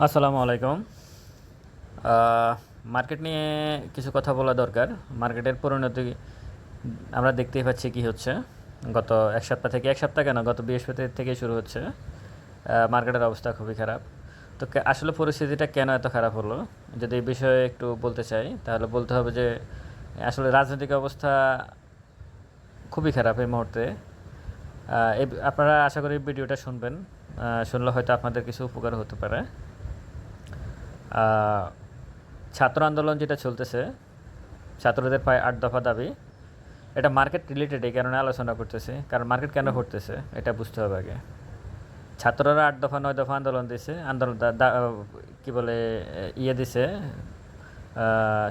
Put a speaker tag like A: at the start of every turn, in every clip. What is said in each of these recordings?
A: আসসালামু আলাইকুম। মার্কেট নিয়ে কিছু কথা বলা দরকার। মার্কেটের পরিণতি আমরা দেখতেই পাচ্ছি কি হচ্ছে। গত এক সপ্তাহ থেকে, এক সপ্তাহ কেন? গত বৃহস্পতি থেকে শুরু হচ্ছে। মার্কেটের অবস্থা খুবই খারাপ। তো আসলে পরিস্থিতিটা কেন এত খারাপ হলো? যদি এই বিষয়ে একটু বলতে চাই, তাহলে বলতে হবে যে, আসলে রাজনৈতিক অবস্থা খুবই খারাপ এই মুহূর্তে। আপনারা আশা করি ভিডিওটা শুনবেন। শুনলে হয়তো আপনাদের কিছু উপকার হতে পারে। ছাত্র আন্দোলন যেটা চলতেছে, ছাত্রদের প্রায় আট দফা দাবি। এটা মার্কেট রিলেটেড এই কারণে আলোচনা করতেছে, কারণ মার্কেট কেন ঘটতেছে এটা বুঝতে হবে আগে। ছাত্ররা আট দফা, নয় দফা আন্দোলন দিছে, আন্দোলন কি বলে ইয়ে দিছে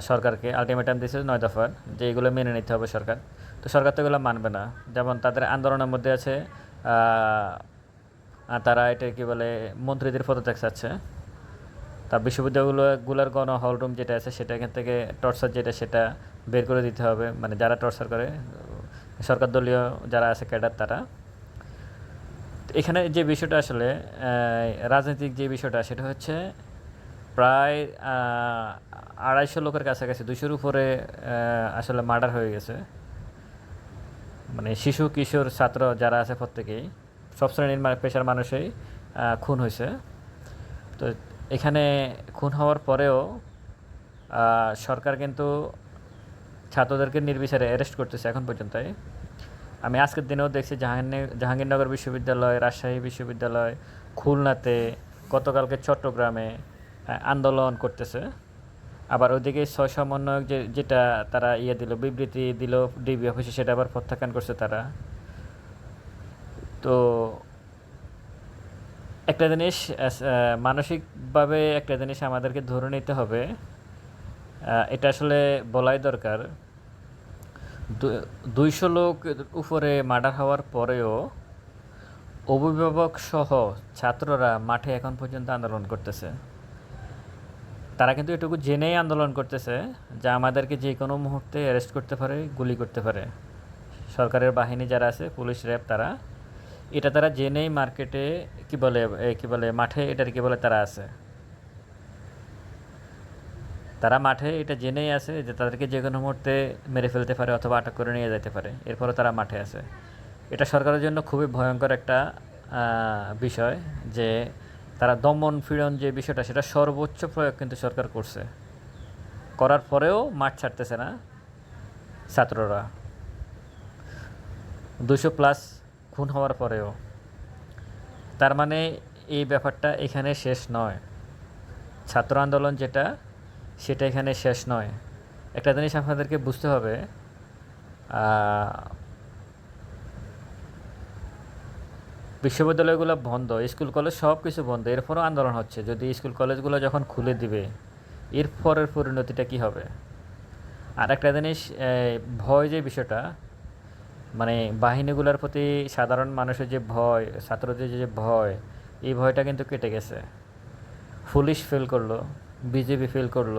A: সরকারকে আলটিমেটাম দিছে নয় দফার, যে এগুলো মেনে নিতে হবে সরকার। তো সরকার তো এগুলো মানবে না। যেমন তাদের আন্দোলনের মধ্যে আছে তারা এটা কি বলে, মন্ত্রীদের পদত্যাগ চাচ্ছে। তা বিশ্ববিদ্যালয়গুলোর গণ হল রুম যেটা আছে, সেটা এখান থেকে টর্চার যেটা, সেটা বের করে দিতে হবে। মানে যারা টর্চার করে, সরকার দলীয় যারা আছে, ক্যাডার তারা। এখানে যে বিষয়টা আসলে রাজনৈতিক যে বিষয়টা, সেটা হচ্ছে প্রায় আড়াইশো লোকের কাছাকাছি দুশোর উপরে আসলে মার্ডার হয়ে গেছে। মানে শিশু, কিশোর, ছাত্র যারা আছে প্রত্যেকেই, সব শ্রেণির পেশার মানুষই খুন হয়েছে। তো এখানে খুন হওয়ার পরেও সরকার কিন্তু ছাত্রদেরকে নির্বিচারে অ্যারেস্ট করতেছে এখন পর্যন্তই। আমি আজকের দিনেও দেখছি জাহাঙ্গীর জাহাঙ্গীরনগর বিশ্ববিদ্যালয়, রাজশাহী বিশ্ববিদ্যালয়, খুলনাতে গতকালকে চট্টগ্রামে আন্দোলন করতেছে। আবার ওইদিকে ছয় সমন্বয়ক যে যেটা তারা ইয়ে দিল, বিবৃতি দিল, ডিবি অফিসে সেটা আবার প্রত্যাখ্যান করছে তারা। তো একটা জিনিস মানসিকভাবে একটা জিনিস আমাদেরকে ধরে নিতে হবে। এটা আসলে বলাই দরকার। দুইশো লোক উপরে মার্ডার হওয়ার পরেও অভিভাবক সহ ছাত্ররা মাঠে এখন পর্যন্ত আন্দোলন করতেছে। তারা কিন্তু এটুকু জেনেই আন্দোলন করতেছে যে আমাদেরকে যে কোনো মুহূর্তে অ্যারেস্ট করতে পারে, গুলি করতে পারে। সরকারের বাহিনী যারা আছে, পুলিশ, র্যাব, তারা এটা তারা জেনেই মার্কেটে কি বলে কি বলে, মাঠে এটার কি বলে তারা আছে। তারা মাঠে এটা জেনেই আছে যে তাদেরকে যে কোনো মুহূর্তে মেরে ফেলতে পারে অথবা আটক করে নিয়ে যেতে পারে। এরপরে তারা মাঠে আছে। এটা সরকারের জন্য খুবই ভয়ঙ্কর একটা বিষয় যে তারা দমন পীড়ন যে বিষয়টা, সেটা সর্বোচ্চ প্রয়োগ কিন্তু সরকার করছে। করার পরেও মাঠ ছাড়তেছে না ছাত্ররা। দুশো প্লাস খুন হওয়ার পরেও। তার মানে এই ব্যাপারটা এখানে শেষ নয়। ছাত্র আন্দোলন যেটা, সেটা এখানে শেষ নয়। একটা জিনিস আপনাদেরকে বুঝতে হবে বিশ্ববিদ্যালয়গুলো বন্ধ, স্কুল কলেজ সব কিছু বন্ধ, এরপরও আন্দোলন হচ্ছে। যদি স্কুল কলেজগুলো যখন খুলে দিবে, এরপরের পরিণতিটা কি হবে? আর একটা জিনিস ভয় যে বিষয়টা মানে বাহিনীগুলোর প্রতি সাধারণ মানুষের যে ভয়, ছাত্রদের যে ভয়, এই ভয়টা কিন্তু কেটে গেছে। পুলিশ ফেল করল বিজেপি ফেল করল,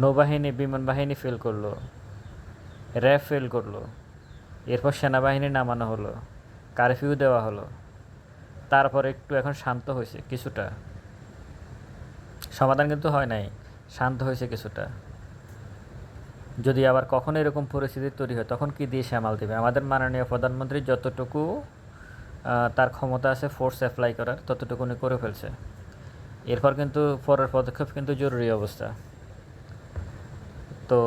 A: নৌবাহিনী, বিমান বাহিনী ফেল করল, র্যাব ফেল করল, এরপর সেনাবাহিনী নামানো হলো কারফিউ দেওয়া হলো, তারপর একটু এখন শান্ত হয়েছে কিছুটা। সমাধান কিন্তু হয় নাই, শান্ত হয়েছে কিছুটা। যদি আবার কখনো এরকম পরিস্থিতি তৈরি হয়, তখন কি দিয়ে সামাল দেবে? আমাদের মাননীয় প্রধানমন্ত্রী যতটুকু তার ক্ষমতা আছে ফোর্স অ্যাপ্লাই করার, ততটুকু উনি করে ফেলছে। এরপর কিন্তু পরের পদক্ষেপ কিন্তু জরুরি অবস্থা। তো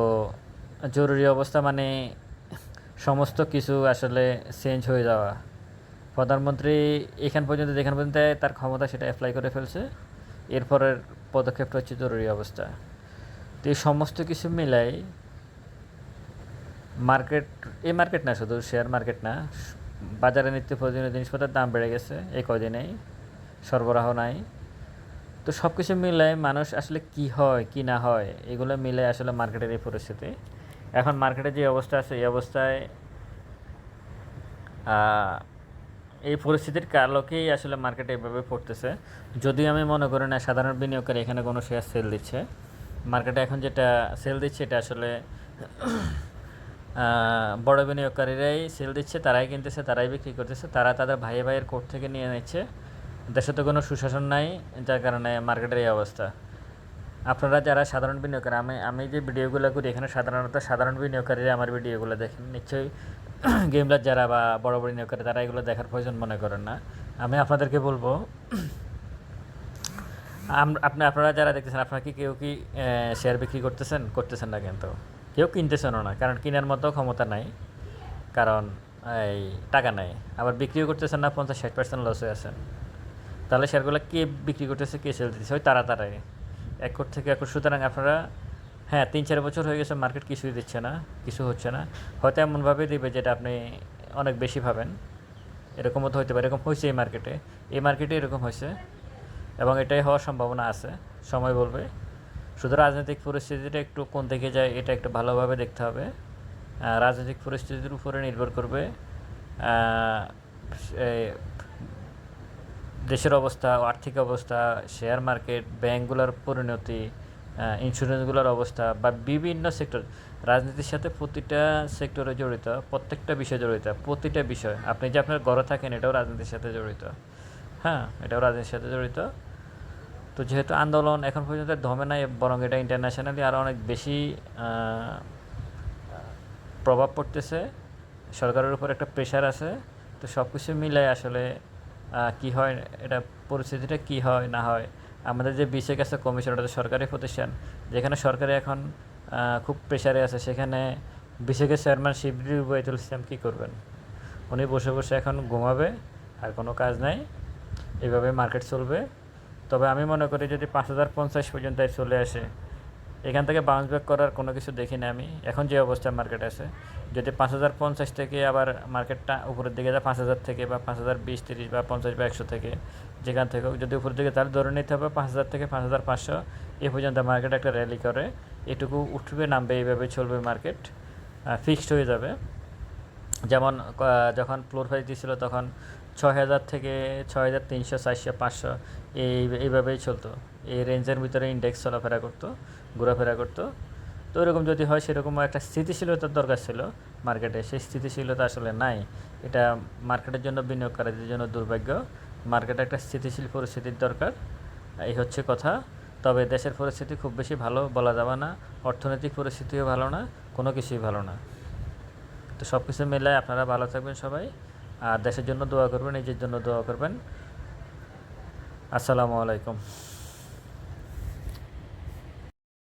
A: জরুরি অবস্থা মানে সমস্ত কিছু আসলে চেঞ্জ হয়ে যাওয়া। প্রধানমন্ত্রী এখান পর্যন্ত, যেখান পর্যন্ত তার ক্ষমতা সেটা অ্যাপ্লাই করে ফেলছে। এরপরের পদক্ষেপটা হচ্ছে জরুরি অবস্থা। তো এই সমস্ত কিছু মিলাই মার্কেট, এই মার্কেট না শুধু শেয়ার মার্কেট না। বাজারে নিত্য প্রয়োজনীয় জিনিসপত্রের দাম বেড়ে গেছে এই কদিনেই সরবরাহ নাই। তো সব কিছু মিলে মানুষ আসলে কি হয়, কি না হয়, এগুলো মিলে আসলে মার্কেটের এই পরিস্থিতি। এখন মার্কেটে যে অবস্থা আছে, এই অবস্থায় এই পরিস্থিতির কারণেই আসলে মার্কেটে এভাবে পড়তেছে। যদিও আমি মনে করি না, সাধারণ বিনিয়োগকারী এখানে কোনো শেয়ার সেল দিচ্ছে। মার্কেটে এখন যেটা সেল দিচ্ছে, এটা আসলে বড় বিনিয়োগকারীরাই সেল দিচ্ছে, তারাই কিনতেছে, তারাই বিক্রি করতেছে, তারা তাদের ভাই ভাইয়ের কোর্ট থেকে নিয়ে নিচ্ছে। দেশে তো কোনো সুশাসন নাই, যার কারণে মার্কেটের এই অবস্থা। আপনারা যারা সাধারণ বিনিয়োগকারী, আমি আমি যে ভিডিওগুলো করি, এখানে সাধারণত সাধারণ বিনিয়োগকারীরা আমার ভিডিওগুলো দেখেন। নিশ্চয়ই গেমলার যারা বা বড় বড় বিনিয়োগকারী, তারা এগুলো দেখার প্রয়োজন মনে করেন না। আমি আপনাদেরকে বলব আপনি, আপনারা যারা দেখতেছেন, আপনারা কি কেউ কি শেয়ার বিক্রি করতেছেন? করতেছেন না কিন্তু। কেউ কিনতেছেনও না, কারণ কেনার মতো ক্ষমতা নাই, কারণ এই টাকা নাই। আবার বিক্রিও করতেছেন না পঞ্চাশ ষাট পার্সেন্ট লসে আছেন। তাহলে শেয়ারগুলো কে বিক্রি করতেছে, কে সেল দিতেছে, ওই তাড়াতাড়ি। এক কোট থেকে এক কোট, সুতরাং আপনারা হ্যাঁ তিন চার বছর হয়ে গেছে মার্কেট কিছুই দিচ্ছে না, কিছু হচ্ছে না। হয়তো এমনভাবে দিবে যেটা আপনি অনেক বেশি ভাবেন। এরকমও তো হইতে পারে, এরকম হয়েছে এই মার্কেটে এই মার্কেটে এরকম হয়েছে এবং এটাই হওয়ার সম্ভাবনা আছে। সময় বলবে। শুধু রাজনৈতিক পরিস্থিতিটা একটু কোন দিকে যায়, এটা একটু ভালোভাবে দেখতে হবে। রাজনৈতিক পরিস্থিতির উপরে নির্ভর করবে। দেশের অবস্থা, আর্থিক অবস্থা শেয়ার মার্কেট ব্যাংকগুলোর পরিণতি ইন্স্যুরেন্সগুলোর অবস্থা বা বিভিন্ন সেক্টর রাজনীতির সাথে প্রতিটা সেক্টরে জড়িত, প্রত্যেকটা বিষয় জড়িত, প্রতিটা বিষয়। আপনি যে আপনার ঘরে থাকেন, এটাও রাজনীতির সাথে জড়িত। হ্যাঁ এটাও রাজনীতির সাথে জড়িত। তো যেহেতু আন্দোলন এখন পর্যন্ত দমে নাই, বরং এটা ইন্টারন্যাশনালি আরও অনেক বেশি প্রভাব পড়তেছে। সরকারের উপর একটা প্রেশার আছে। তো সব কিছু মিলাই আসলে কি হয়, এটা পরিস্থিতিটা কি হয়, না হয়। আমাদের যে বিশেক আছে কমিশন ওটা সরকারি প্রতিষ্ঠান। যেখানে সরকারি এখন খুব প্রেশারে আছে। সেখানে বিশেকের চেয়ারম্যান শিবরি বৈতুল ইসলাম কী করবেন? উনি বসে বসে এখন ঘুমাবে, আর কোনো কাজ নাই। এভাবে মার্কেট চলবে। তবে আমি মনে করি যদি পাঁচ হাজার পঞ্চাশ পর্যন্ত চলে আসে, এখান থেকে বাউন্স ব্যাক করার কোনো কিছু দেখি না আমি। এখন যে অবস্থা মার্কেট আছে, যদি পাঁচ হাজার পঞ্চাশ থেকে আবার মার্কেটটা উপরের দিকে যায়, পাঁচ হাজার থেকে বা পাঁচ হাজার বিশ, তিরিশ বা পঞ্চাশ বা একশো থেকে, যেখান থেকে যদি উপরের দিকে তাহলে ধরে নিতে হবে পাঁচ হাজার থেকে পাঁচ হাজার পাঁচশো, এ পর্যন্ত মার্কেট একটা র্যালি করে। এটুকু উঠবে, নামবে, এইভাবে চলবে মার্কেট ফিক্সড হয়ে যাবে। যেমন যখন ফ্লোর প্রাইস দিয়েছিল তখন ছয় হাজার থেকে ছয় হাজার তিনশো, চারশো, পাঁচশো, এই, এইভাবেই চলতো। এই রেঞ্জের ভিতরে ইন্ডেক্স চলাফেরা করতো, ঘোরাফেরা করতো। তো এরকম যদি হয়, সেরকম একটা স্থিতিশীলতার দরকার ছিল মার্কেটে সেই স্থিতিশীলতা আসলে নাই। এটা মার্কেটের জন্য বিনিয়োগকারীদের জন্য দুর্ভাগ্য। মার্কেটে একটা স্থিতিশীল পরিস্থিতির দরকার। এই হচ্ছে কথা। তবে দেশের পরিস্থিতি খুব বেশি ভালো বলা যাবে না। অর্থনৈতিক পরিস্থিতিও ভালো না, কোনো কিছুই ভালো না। তো সব কিছু মিলে আপনারা ভালো থাকবেন সবাই। আর দেশের জন্য দোয়া করবেন নিজের জন্য দোয়া করবেন। আসসালামু আলাইকুম।